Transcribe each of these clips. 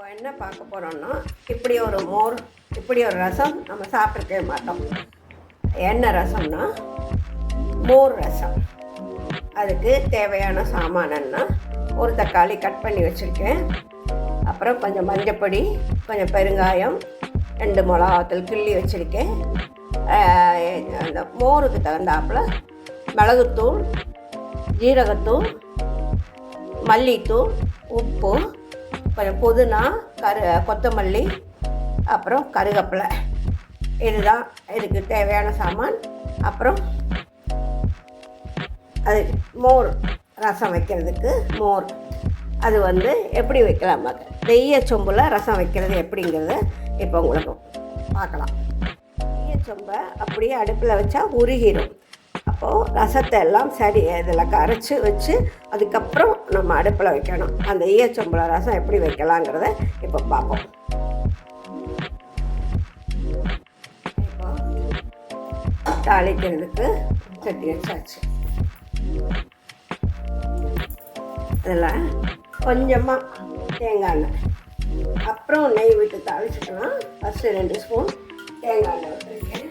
இப்போ என்ன பார்க்க போகிறோம்னா இப்படி ஒரு மோர் இப்படி ஒரு ரசம் நம்ம சாப்பிட்ருக்கவே மாட்டோம். என்ன ரசம்னா மோர் ரசம். அதுக்கு தேவையான சாமானன்னா ஒரு தக்காளி கட் பண்ணி வச்சுருக்கேன். அப்புறம் கொஞ்சம் மஞ்சப்பொடி கொஞ்சம் பெருங்காயம் ரெண்டு மிளகாத்தூள் கிள்ளி வச்சுருக்கேன். அந்த மோருக்கு தகுந்தாப்புல மிளகுத்தூள் ஜீரகத்தூள் மல்லித்தூள் உப்பு கொஞ்சம் புதினா கரு கொத்தமல்லி அப்புறம் கருவேப்பிலை இதுதான் இதுக்கு தேவையான சாமான். அப்புறம் அது மோர் ரசம் வைக்கிறதுக்கு மோர். அது வந்து எப்படி வைக்கலாம்? பார்க்க சொம்பில் ரசம் வைக்கிறது எப்படிங்கிறத இப்போ உங்களுக்கு பார்க்கலாம். தெய்ய சொம்பை அப்படியே அடுப்பில் வச்சா உருகிடும் அப்போது ரசத்தை எல்லாம் சரி இதில் கரைச்சி வச்சு அதுக்கப்புறம் நம்ம அடுப்பில் வைக்கணும். அந்த ஈயச்சொம்பில் ரசம் எப்படி வைக்கலாங்கிறத இப்போ பார்ப்போம். தாளிக்கிறதுக்கு சட்டி வச்சாச்சு. இதில் கொஞ்சமாக தேங்காய் எண்ணெய். அப்புறம் நெய் விட்டு தாளிச்சுக்கலாம். ஃபஸ்ட்டு ரெண்டு ஸ்பூன் தேங்காய் எண்ணெய் விட்டுருக்கேன்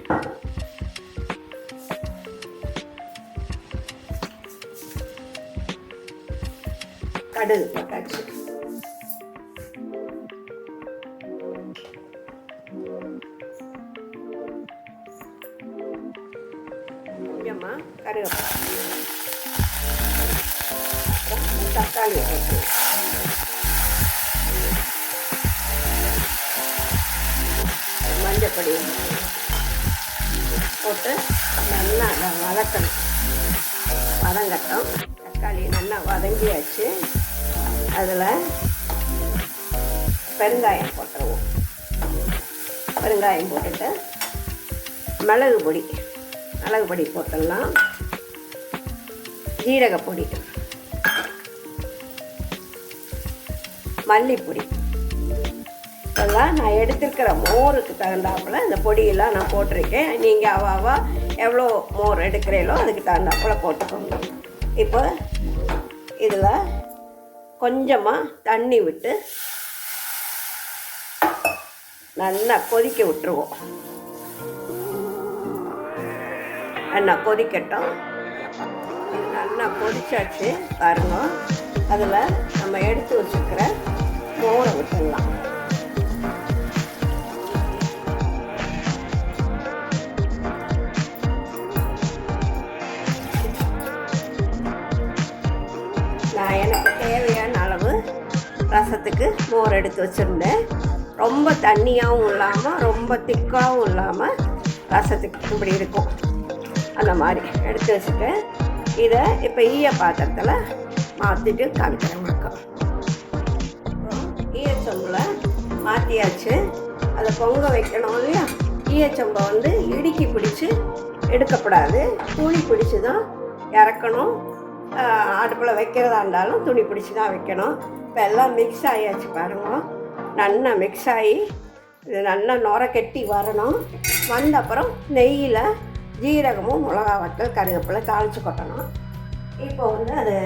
கடுகு போட்டாச்சு. கொஞ்சமாக கருவேப்பிலை அப்புறம் தக்காளி போட்டு. மஞ்சப்பொடி போட்டு நல்லா அதை வதக்கணும். வதங்கட்டும். தக்காளி நல்லா வதங்கியாச்சு. அதில் பெருங்காயம் போட்டுருவோம். பெருங்காயம் போட்டுட்டு மிளகு பொடி மிளகு பொடி போட்டுடலாம். ஜீரகப்பொடி மல்லிப்பொடி. இதெல்லாம் நான் எடுத்துருக்கிற மோருக்கு தகுந்தாப்புல இந்த பொடியெல்லாம் நான் போட்டிருக்கேன். நீங்கள் அவாவா எவ்வளோ மோர் எடுக்கிறீங்களோ அதுக்கு தகுந்தாப்புல போட்டுக்கோங்க. இப்போ இதில் கொஞ்சமாக தண்ணி விட்டு நல்லா கொதிக்க விட்டுருவோம். நல்லா கொதிக்கட்டும். நல்லா கொதிச்சாச்சு பாருங்க. அதில் நம்ம எடுத்து வச்சுக்கிற மோரை விட்டுடலாம். ரசத்துக்கு மோர் எடுத்து வச்சுருந்தேன். ரொம்ப தண்ணியாகவும் இல்லாமல் ரொம்ப திக்காகவும் இல்லாமல் ரசத்துக்கு இப்படி இருக்கும். அந்த மாதிரி எடுத்து வச்சுட்டு இதை இப்போ ஈய பாத்திரத்தில் மாற்றிட்டு காமிக்கிறேன் மக்கள் ஈயச்சொம்பில் மாற்றியாச்சு அதை பொங்க வைக்கணும் இல்லையா? ஈயச்சொம்பை வந்து இடுக்கி பிடிச்சி எடுக்கப்படாது. துணி பிடிச்சி தான் இறக்கணும் அடுப்பில் வைக்கிறதா இருந்தாலும் துணி பிடிச்சி தான் வைக்கணும். இப்போ எல்லாம் மிக்ஸ் ஆகியாச்சு பாருங்க. நல்லா மிக்ஸ் ஆகி இது நல்லா நுர கெட்டி வரணும். வந்த அப்புறம் நெய்யில் ஜீரகமும் மிளகா வத்தல் கருவேப்பிலை தாளித்து கொட்டணும். இப்போ வந்து அது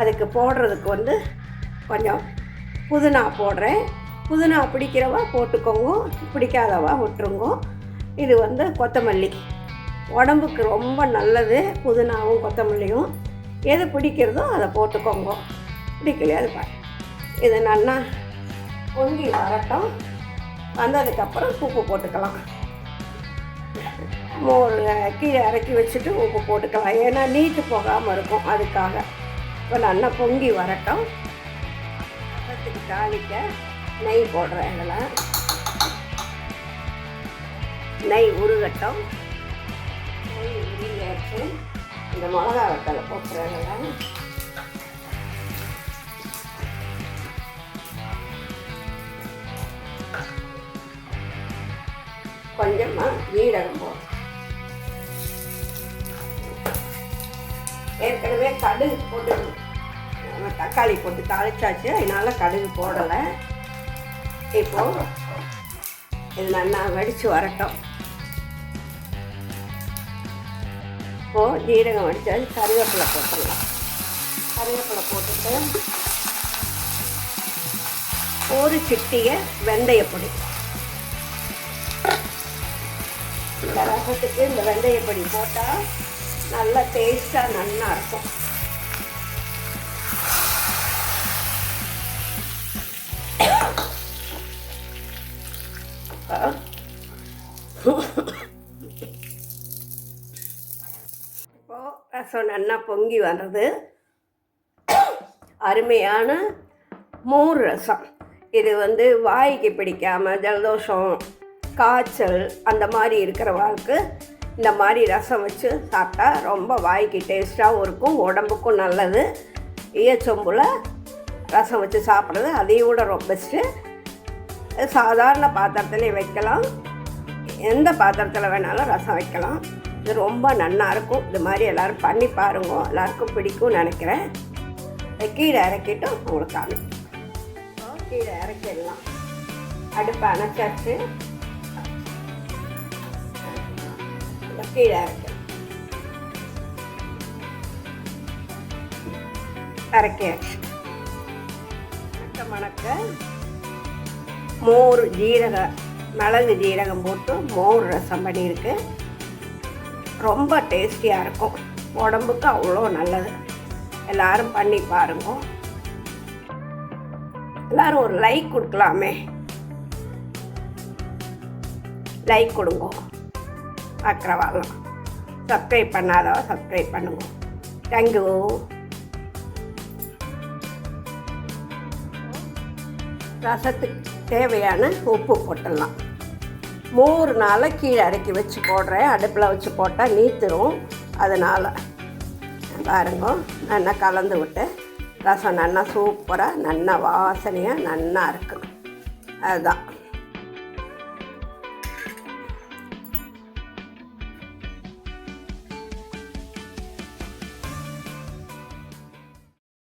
அதுக்கு போடுறதுக்கு வந்து கொஞ்சம் புதினா போடுறேன். புதினா பிடிக்கிறவா போட்டுக்கோங்க பிடிக்காதவா விட்டுருங்க. இது வந்து கொத்தமல்லி. உடம்புக்கு ரொம்ப நல்லது புதினாவும் கொத்தமல்லியும். எது பிடிக்கிறதோ அதை போட்டுக்கோங்க. பிடிக்கலையா அது பாரு இது நல்லா பொங்கி வரட்டும். வந்ததுக்கப்புறம் உப்பு போட்டுக்கலாம். மோர் கீழே இறக்கி வச்சுட்டு உப்பு போட்டுக்கலாம். ஏன்னா நீட்டு போகாமல் இருக்கும் அதுக்காக. இப்போ நல்லா பொங்கி வரட்டும். ரசத்துக்கு தாளிக்க நெய் போடுறேன் இதில். நெய் உருகட்டும். நெய் உருகியாச்சு இந்த மிளகா வத்தலை போட்டுறேன் இதில். கொஞ்சமாக ஜீரகம். போடும் ஏற்கனவே கடுகு போட்டு நம்ம தக்காளி போட்டு தாளிச்சாச்சு அதனால கடுகு போடலை. இப்போ இது நல்லா வடித்து வரட்டும். இப்போது ஜீரகம் வடித்தாச்சு கருவேப்பிலை போட்டுடலாம். கருவேப்பிலை போட்டுட்டு ஒரு சிட்டிய வெந்தயப்பொடி. இந்த ரசத்துக்கு இந்த வெந்தயப்பொடி போட்டால் நல்லா டேஸ்ட்டாக நல்லா இருக்கும். இப்போ ரசம் நல்லா பொங்கி வர்றது. அருமையான மோர் ரசம். இது வந்து வாய்க்கு பிடிக்காம ஜலதோஷம் காய்ச்சல் அந்த மாதிரி இருக்கிற இந்த மாதிரி ரசம் வச்சு சாப்பிட்டா ரொம்ப வாய்க்கு டேஸ்ட்டாகவும் இருக்கும் உடம்புக்கும் நல்லது. ஈயச்சொம்பில் ரசம் வச்சு சாப்பிட்றது அதையும் விட ரொம்ப பெஸ்ட்டு சாதாரண பாத்திரத்துலேயே வைக்கலாம். எந்த பாத்திரத்தில் வேணாலும் ரசம் வைக்கலாம். இது ரொம்ப நல்லாயிருக்கும் இது மாதிரி எல்லோரும் பண்ணி பாருங்க. எல்லாருக்கும் பிடிக்கும்னு நினைக்கிறேன். கீழே இறக்கிட்டும் உங்களுக்கு காமிக்கிறேன். கீழே இறக்கிடலாம் அடுப்பை அணைச்சாச்சு. கீழே இறக்கி இறக்கியாச்சு மணக்க மணக்க மோர் ஜீரக மிளகு ஜீரகம் போட்டு மோர் ரசம் பண்ணியிருக்கு ரொம்ப டேஸ்டியாக இருக்கும். உடம்புக்கு அவ்வளோ நல்லது. எல்லாரும் பண்ணி பாருங்க. எல்லாரும் ஒரு லைக் கொடுக்கலாமே. லைக் கொடுங்க. பார்க்குறவாலாம் சப்ஸ்கிரைப் பண்ணாதவ சப்ஸ்கிரைப் பண்ணுவோம் தேங்க்யூ ரசத்துக்கு தேவையான உப்பு போட்டுடலாம். மூணு நாளாக கீழே இறக்கி வச்சு போடுறேன். அடுப்பில் வச்சு போட்டால் நீத்துரும். அதனால் பாருங்க நல்லா கலந்து விட்டு ரசம் நல்லா சூப்பராக நல்லா வாசனையாக நல்லா இருக்குது அதுதான்.